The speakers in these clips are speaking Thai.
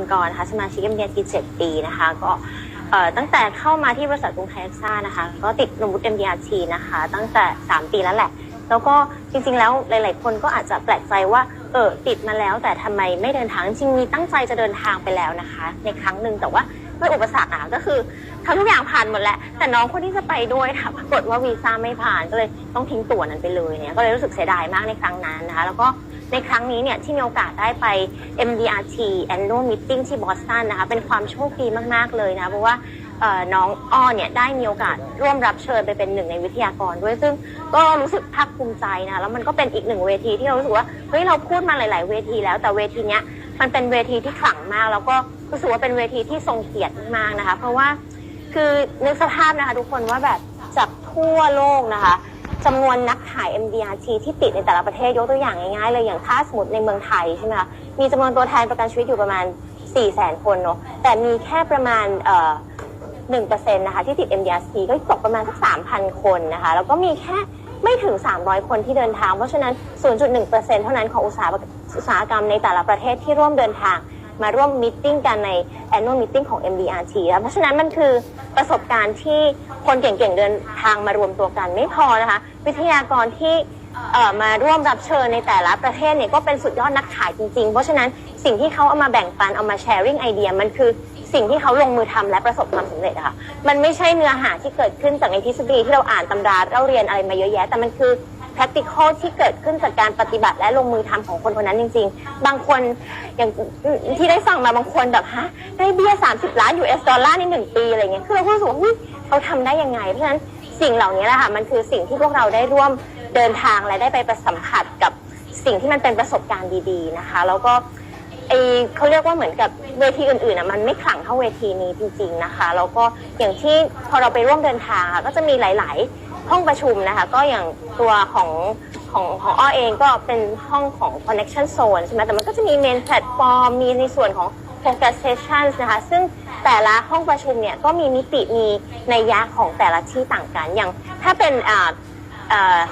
ลกรนะคะสมาชิก MDRT 7ปีนะคะก็ตั้งแต่เข้ามาที่บริษัทกรุงไทยเอ็กซ่านะคะ ก็ติดนมวุฒิ MDRT นะคะ ตั้งแต่ 3 ปีแล้วแหละ แล้วก็จริงๆแล้วหลาย ๆ คนก็อาจจะแปลกใจว่าเออติดมาแล้วแต่ทำไมไม่เดินทางจริงมีตั้งใจจะเดินทางไปแล้วนะคะ ในครั้งหนึ่งแต่ว่าด้วยอุปสรรคอะก็คือทำทุกอย่างผ่านหมดแล้ว แต่น้องคนที่จะไปด้วยค่ะปรากฏว่าวีซ่าไม่ผ่านก็เลยต้องทิ้งตั๋วนั้นไปเลยเนี่ยก็เลยรู้สึกเสียดายมากในครั้งนั้นนะคะ แล้วก็ ในครั้งนี้เนี่ยที่มีโอกาสได้ไป MDRT Annual Meeting ที่บอสตันนะคะเป็นความโชคดีมาก ๆ เลยนะเพราะว่าน้องอ้อเนี่ยได้มีโอกาสร่วมรับเชิญไปเป็นหนึ่งในวิทยากรด้วยซึ่งก็รู้สึกภาคภูมิใจนะแล้วมันก็เป็นอีกหนึ่งเวทีที่เรารู้สึกว่าเฮ้ยเราพูดมาหลาย ๆ เวทีแล้วแต่เวทีเนี้ยมันเป็นเวทีที่ขลังมาก แล้วก็รู้สึกว่าเป็นเวทีที่ทรงเกียรติมากนะคะ เพราะว่าคือนึกสภาพนะคะทุกคนว่าแบบจากทั่วโลกนะคะ จำนวนนักถ่าย MDRT ที่ติดในแต่ละประเทศยกตัวอย่างง่ายๆเลยอย่างถ้าสมมติในเมืองไทยใช่ไหมคะมีจำนวนตัวแทนประกันชีวิตอยู่ประมาณ4 0 0 0 0 0คนเนาะแต่มีแค่ประมาณหนึ่งเปอร์เซ็นต์นะคะที่ติด MDRT ก็ตกประมาณสักสามพันคนนะคะแล้วก็มีแค่ไม่ถึง 300 คนที่เดินทาง เพราะฉะนั้น 0.1%เท่านั้นของอุตสาหกรรมในแต่ละประเทศที่ร่วมเดินทาง มาร่วมมิทติ้งกันใน annual meeting ของ MDRT แล้วเพราะฉะนั้นมันคือประสบการณ์ที่คนเก่งๆเดินทางมารวมตัวกันไม่พอนะคะ วิทยากรที่มาร่วมรับเชิญในแต่ละประเทศเนี่ยก็เป็นสุดยอดนักขายจริงๆ เพราะฉะนั้นสิ่งที่เขาเอามาแบ่งปันเอามาแชร์ริ่งไอเดียมันคือสิ่งที่เขาลงมือทำและประสบความสำเร็จค่ะ มันไม่ใช่เนื้อหาที่เกิดขึ้นจากในทฤษฎีที่เราอ่านตำราเราเรียนอะไรมาเยอะแยะ แต่มันคือ practical ที่เกิดขึ้นจากการปฏิบัติและลงมือทำของคนคนนั้นจริง ๆ บางคนอย่างที่ได้ฟังมาบางคนแบบฮะได้เบี้ย 30 ล้าน US ดอลลาร์ในหนึ่งปีอะไรเงี้ยคือเราก็รู้สึกว่าเขาทำได้ยังไง เพราะฉะนั้นสิ่งเหล่านี้แหละค่ะมันคือสิ่งที่พวกเราได้ร่วมเดินทางและได้ไปประสัมผัสกับสิ่งที่มันเป็นประสบการณ์ดีๆนะคะ แล้วก็ไอเขาเรียกว่าเหมือนกับเวทีอื่นๆอะมันไม่ขลังเท่าเวทีนี้จริง ๆนะคะ แล้วก็อย่างที่พอเราไปร่วมเดินทางอะก็จะมีหลาย ๆ ห้องประชุมนะคะก็อย่างตัวของของของอ้อเองก็เป็นห้องของ connection zone ใช่ไหมแต่มันก็จะมี main platform มีในส่วนของ focus sessions นะคะซึ่งแต่ละห้องประชุมเนี่ยก็มีมิติมีในยะของแต่ละที่ต่างกันอย่างถ้าเป็นอ่า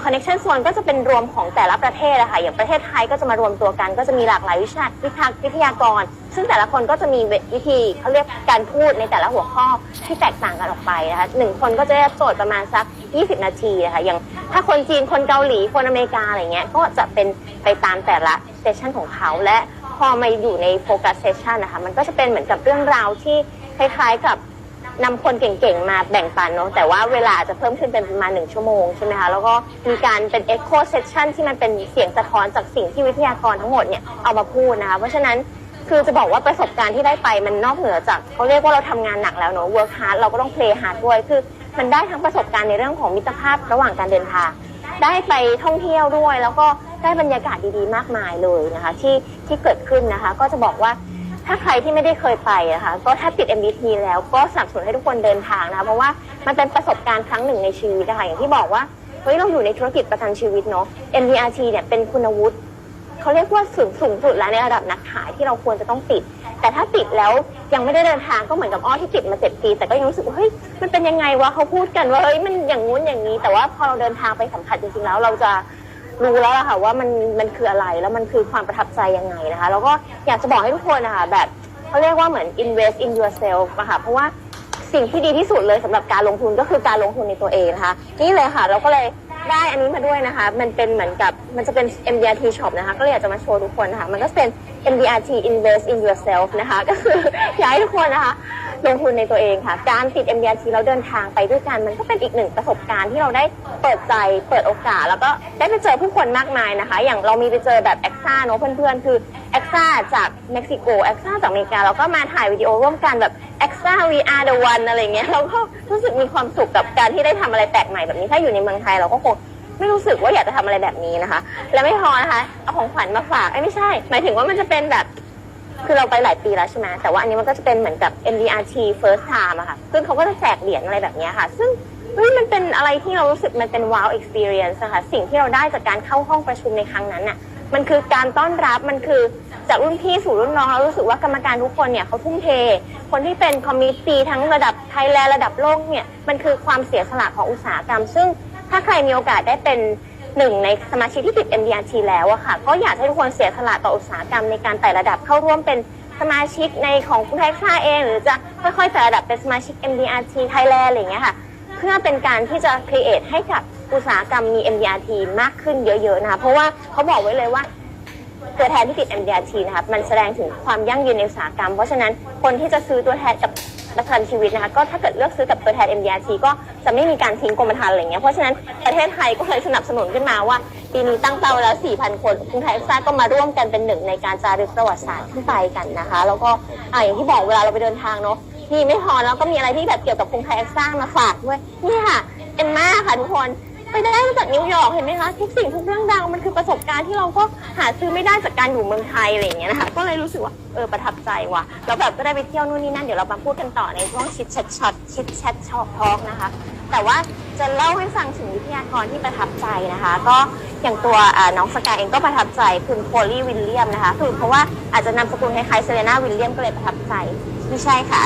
คอนเน c t ชัน zone ก็จะเป็นรวมของแต่ละประเทศอะค่ะอย่างประเทศไทยก็จะมารวมตัวกัน ก็จะมีหลากหลายวิชาวิชาวิทยากร ซึ่งแต่ละคนก็จะมีวิธีเขาเรียกการพูดในแต่ละหัวข้อที่แตกต่างกันออกไปนะคะหนึ่งคนก็จะได้โจทย์ประมาณสัก 20 นาทีนะคะอย่างถ้าคนจีนคนเกาหลีคนอเมริกาอะไรเงี้ยก็จะเป็นไปตามแต่ละเซสชันของเขาและพอมาอยู่ในโฟกัสเซสชันนะคะมันก็จะเป็นเหมือนกับเรื่องราวที่คล้ายๆกับ นำคนเก่งๆมาแบ่งปันเนาะแต่ว่าเวลาอาจจะเพิ่มขึ้นเป็นประมาณหนึ่งชั่วโมงใช่ไหมคะแล้วก็มีการเป็น echo session ที่มันเป็นเสียงสะท้อนจากสิ่งที่วิทยากรทั้งหมดเนี่ยเอามาพูดนะคะเพราะฉะนั้นคือจะบอกว่าประสบการณ์ที่ได้ไปมันนอกเหนือจากเขาเรียกว่าเราทำงานหนักแล้วเนาะ work hard เราก็ต้อง play hard ด้วยคือ มันได้ทั้งประสบการณ์ในเรื่องของมิตรภาพระหว่างการเดินทาง ได้ไปท่องเที่ยวด้วย แล้วก็ได้บรรยากาศดีๆ มากมายเลยนะคะ ที่ที่เกิดขึ้นนะคะ ก็จะบอกว่า ถ้าใครที่ไม่ได้เคยไปอะคะ ก็ถ้าติด MBT แล้วก็สนับสนุนให้ทุกคนเดินทางนะคะเพราะว่ามันเป็นประสบการณ์ครั้งหนึ่งในชีวิตนะคะอย่างที่บอกว่าเฮ้ยเราอยู่ในธุรกิจประกันชีวิตเนาะ MDRT เนี่ยเป็นคุณวุฒิเขาเรียกว่าสูงสูงสุดแล้วในระดับนักขายที่เราควรจะต้องติด แต่ถ้าติดแล้วยังไม่ได้เดินทางก็เหมือนกับอ้อที่ติดมาเจ็ดปี แต่ก็ยังรู้สึกว่าเฮ้ยมันเป็นยังไงวะเขาพูดกันว่าเฮ้ยมันอย่างงู้นอย่างนี้ แต่ว่าพอเราเดินทางไปสัมผัสจริงๆแล้วเราจะ รู้แล้วล่ะค่ะว่ามันมันคืออะไรแล้วมันคือความประทับใจยังไงนะคะ แล้วก็อยากจะบอกให้ทุกคนนะคะแบบเขาเรียกว่าเหมือน invest in yourself อะคะเพราะว่าสิ่งที่ดีที่สุดเลยสำหรับการลงทุนก็คือการลงทุนในตัวเองนะคะนี่เลยค่ะเราก็เลยได้อันนี้มาด้วยนะคะ มันเป็นเหมือนกับมันจะเป็น MDRT shop นะคะ ก็เลยอยากจะมาโชว์ทุกคนนะคะ มันก็เป็น MDRT invest in yourself นะคะ ก็คืออยากให้ทุกคนนะคะ ลงทุนในตัวเองค่ะ การติด MDRT แล้วเดินทางไปด้วยกัน มันก็เป็นอีกหนึ่งประสบการณ์ที่เราได้เปิดใจเปิดโอกาส แล้วก็ได้ไปเจอผู้คนมากมายนะคะ อย่างเรามีไปเจอแบบแอคซ่าเนอะเพื่อนๆ คือแอคซ่าจากเม็กซิโกแอคซ่าจากอเมริกาแล้วก็มาถ่ายวิดีโอร่วมกันแบบแอคซ่า VR the one อะไรเงี้ยเราก็รู้สึกมีความสุขกับการที่ได้ทำอะไรแปลกใหม่แบบนี้ถ้าอยู่ในเมืองไทยเราก็คงไม่รู้สึกว่าอยากจะทำอะไรแบบนี้นะคะ และไม่พอนะคะเอาของขวัญมาฝากไอ้ไม่ใช่ หมายถึงว่ามันจะเป็นแบบ คือเราไปหลายปีแล้วใช่ไหมแต่ว่าอันนี้มันก็จะเป็นเหมือนกับ MDRT first time อะค่ะ ซึ่งเขาก็จะแจกเหรียญอะไรแบบนี้ค่ะ ซึ่งเฮ้ยมันเป็นอะไรที่เรารู้สึกมันเป็น wow experience นะคะสิ่งที่เราได้จากการเข้าห้องประชุมในครั้งนั้นน่ะมันคือการต้อนรับมันคือจากรุ่นพี่สู่รุ่นน้องเรารู้สึกว่ากรรมการทุกคนเนี่ยเขาทุ่มเท คนที่เป็นคอมมิตี้ทั้งระดับไทยแลนด์ระดับโลกเนี่ยมันคือความเสียสละของอุตสาหกรรม ซึ่งถ้าใครมีโอกาสได้เป็น หนึ่งในสมาชิกที่ติด MDRT แล้วอะค่ะ ก็อยากให้ทุกคนเสียสละต่ออุตสาหกรรมในการไต่ระดับเข้าร่วมเป็นสมาชิกในของคุณไทยค่าเอง หรือจะค่อยๆแต่ระดับเป็นสมาชิก MDRT Thailand อะไรอย่างเงี้ยค่ะเพื่อเป็นการที่จะ create ให้กับอุตสาหกรรมมี MDRT มากขึ้นเยอะๆนะคะเพราะว่าเขาบอกไว้เลยว่าตัวแทนที่ติด MDRT นะคะมันแสดงถึงความยั่งยืนในอุตสาหกรรม เพราะฉะนั้นคนที่จะซื้อตัวแทนกับ ประกันชีวิตนะคะก็ถ้าเกิดเลือกซื้อกับตัวแทน MDRT ก็จะไม่มีการทิ้งกรมธรรม์อะไรเงี้ยเพราะฉะนั้นประเทศไทยก็เลยสนับสนุนขึ้นมาว่าปีนี้ตั้งเป้าแล้ว 4,000 คนกรุงไทยเอ็กซ่าก็มาร่วมกันเป็นหนึ่งในการจารึกประวัติศาสตร์ขึ้นไปกันนะคะ แล้วก็อ่าอย่างที่บอกเวลาเราไปเดินทางเนาะที่ไม่พอแล้วก็มีอะไรที่แบบเกี่ยวกับกรุงไทยเอ็กซ่ามาฝากด้วยนี่ค่ะเอ็นมาค่ะทุกคน ไปได้มาจากนิวยอร์กเห็นไหมคะทุกสิ่งทุกเรื่องราวมันคือประสบการณ์ที่เราก็หาซื้อไม่ได้จากการอยู่เมืองไทยอะไรอย่างเงี้ยนะคะก็เลยรู้สึกว่าเออประทับใจว่ะแล้วแบบก็ได้ไปเที่ยวนู่นนี่นั่นเดี๋ยวเรามาพูดกันต่อในช่วงชิดแชทช็อตชิดแชทช็อตทอกนะคะ แต่ว่าจะเล่าให้ฟังถึงวิทยากรที่ประทับใจนะคะ ก็อย่างตัวน้องสกายเองก็ประทับใจคุณโพลีวิลเลียมนะคะคือเพราะว่าอาจจะนามสกุลคล้ายๆเซเลนาวิลเลียมก็เลยประทับใจ ไม่ใช่ค่ะ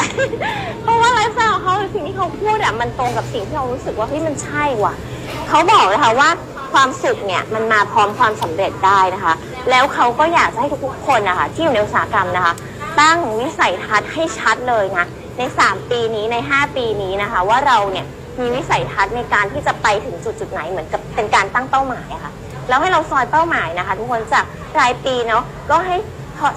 เพราะว่าไลฟ์สไตล์ของเขาสิ่งที่เขาพูดอะมันตรงกับสิ่งที่เรารู้สึกว่าเฮ้ยมันใช่ว่ะเขาบอกนะคะว่าความสุขเนี่ยมันมาพร้อมความสำเร็จได้นะคะ แล้วเขาก็อยากจะให้ทุกๆคนนะคะที่อยู่ในอุตสาหกรรมนะคะ ตั้งวิสัยทัศน์ให้ชัดเลยนะใน 3 ปีนี้ใน 5 ปีนี้นะคะ ว่าเราเนี่ยมีวิสัยทัศน์ในการที่จะไปถึงจุดจุดๆไหนเหมือนกับเป็นการตั้งเป้าหมายอะค่ะแล้วให้เราซอยเป้าหมายนะคะ ทุกคนจากรายปีเนาะก็ให้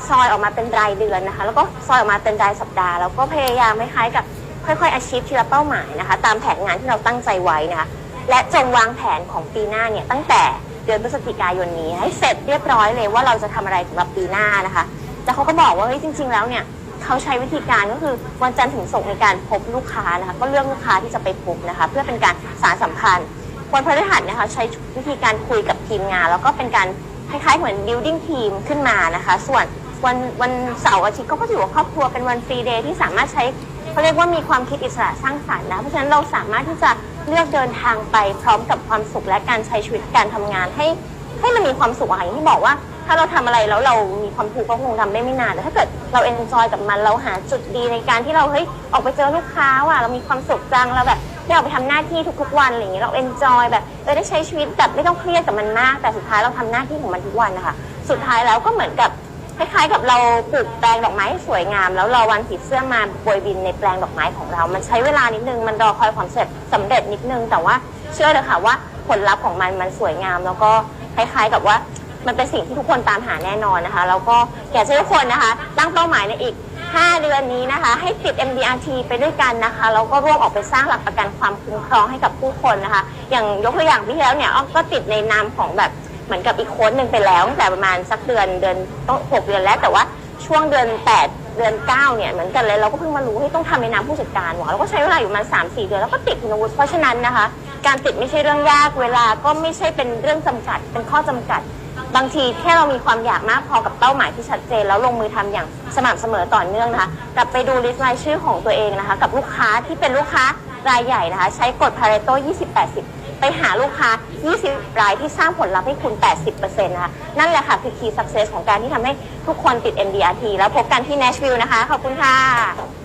ซอยออกมาเป็นรายเดือนนะคะ แล้วก็ซอยออกมาเป็นรายสัปดาห์ แล้วก็พยายามคล้ายๆกับค่อยๆ achieve ทีละเป้าหมายนะคะ ตามแผนงานที่เราตั้งใจไว้นะคะ และจงวางแผนของปีหน้าเนี่ยตั้งแต่เดือนพฤศจิกายนนี้ให้เสร็จเรียบร้อยเลยว่าเราจะทำอะไรสำหรับปีหน้านะคะแต่เขาก็บอกว่าเฮ้ยจริง ๆ แล้วเนี่ยเขาใช้วิธีการก็คือวันจันทร์ถึงศุกร์ในการพบลูกค้านะคะ ก็เลือกลูกค้าที่จะไปพบนะคะ เพื่อเป็นการสารสัมพันธ์วันพฤหัสนะคะใช้วิธีการคุยกับทีมงาน แล้วก็เป็นการ คล้ายๆเหมือน building team ขึ้นมานะคะ ส่วนวันวันเสาร์อาทิตย์ก็ถือว่าครอบครัวเป็นวันฟรีเดย์ที่สามารถใช้เขาเรียกว่ามีความคิดอิสระสร้างสรรค์นะ เพราะฉะนั้นเราสามารถที่จะเลือกเดินทางไปพร้อมกับความสุขและการใช้ชีวิตการทำงานให้ให้มันมีความสุขอะอย่างที่บอกว่า ถ้าเราทำอะไรแล้วเรามีความทุกข์ก็คงทำได้ไม่นานแต่ถ้าเกิดเราเอนจอยกับมันเราหาจุดดีในการที่เราเฮ้ยออกไปเจอลูกค้าว่ะเรามีความสุขจังเราแบบ ได้ออกไปทำหน้าที่ทุกๆวันอะไรอย่างเงี้ยเราเอนจอยแบบเออได้ใช้ชีวิตแบบไม่ต้องเครียดกับมันมาก แต่สุดท้ายเราทำหน้าที่ของมันทุกวันนะคะสุดท้ายแล้วก็เหมือนกับคล้ายๆกับเราปลูกแปลงดอกไม้ให้สวยงาม แล้วรอวันผีเสื้อมาโปรยบินในแปลงดอกไม้ของเรา มันใช้เวลานิดนึงมันรอคอยความเสร็จสำเร็จนิดนึง แต่ว่าเชื่อเลยค่ะว่าผลลัพธ์ของมันมันสวยงาม แล้วก็คล้ายๆกับว่ามันเป็นสิ่งที่ทุกคนตามหาแน่นอนนะคะ แล้วก็อยากให้ทุกคนนะคะ ตั้งเป้าหมายในอีก 5 เดือนนี้นะคะ ให้ติด MDRT ไปด้วยกันนะคะแล้วก็ร่วมออกไปสร้างหลักประกันความคุ้มครองให้กับผู้คนนะคะ อย่างยกตัวอย่างพี่แล้วเนี่ยอ้อก็ติดในนามของแบบเหมือนกับอีกโค้ดหนึ่งไปแล้วตั้งแต่ประมาณสักเดือนเดือนต้องหกเดือนแล้วแต่ว่าช่วงเดือนแปดเดือนเก้าเนี่ยเหมือนกันเลยเราก็เพิ่งมารู้ให้ต้องทำในนามผู้จัดการหวะเราก็ใช้เวลาอยู่ประมาณสามสี่เดือนแล้วก็ติดคุณวุฒิเพราะฉะนั้นนะคะ การติดไม่ใช่เรื่องยากเวลาก็ไม่ใช่เป็นเรื่องจำกัดเป็นข้อจำกัด บางทีแค่เรามีความอยากมากพอกับเป้าหมายที่ชัดเจน แล้วลงมือทำอย่างสม่ำเสมอต่อเนื่องนะคะ กลับไปดูลิสต์รายชื่อของตัวเองนะคะ กับลูกค้าที่เป็นลูกค้ารายใหญ่นะคะ ใช้กฎ Pareto 20-80 ไปหาลูกค้า 20 รายที่สร้างผลลัพธ์ให้คุณ 80%นะคะ นั่นแหละค่ะ คือ key success ของการที่ทำให้ทุกคนติด MDRT แล้วพบกันที่ Nashville นะคะ ขอบคุณค่ะ